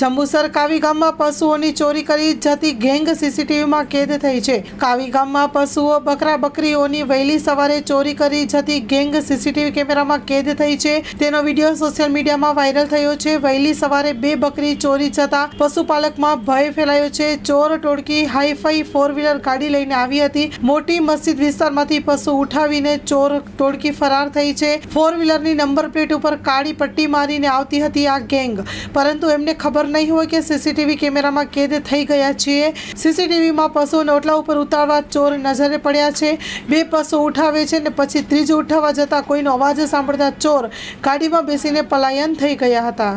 જંબુસર કાવી ગામમાં પશુઓની ચોરી કરી જતી ગેંગ સીસીટીવીમાં કેદ થઈ છે. કાવી ગામમાં પશુઓ, બકરા બકરીઓની વહેલી સવારે ચોરી કરી જતી ગેંગ સીસીટીવી કેમેરામાં કેદ થઈ છે. તેનો વીડિયો સોશિયલ મીડિયામાં વાયરલ થયો છે. વહેલી સવારે બે બકરી ચોરી જતા પશુપાલકમાં ભય ફેલાયો છે. ચોર ટોળકી હાઈફાઈ ફોર વ્હીલર ગાડી લઈને આવી હતી. મોટી મસ્જિદ વિસ્તારમાંથી પશુ ઉઠાવીને ચોર ટોળકી ફરાર થઈ છે. ફોર વ્હીલરની નંબર પ્લેટ ઉપર કાળી પટ્ટી મારીને આવતી હતી આ ગેંગ. પરંતુ એમને ખબર નહીં હોય કે સીસીટીવી કેમેરામાં કેદ થઈ ગયા છીએ. સીસીટીવીમાં પશુઓને ઓટલા ઉપર ઉતારવા ચોર નજરે પડ્યા છે. બે પશુ ઉઠાવે છે ને પછી ત્રીજું ઉઠાવવા જતાં કોઈનો અવાજ સાંભળતા ચોર ગાડીમાં બેસીને પલાયન થઈ ગયા હતા.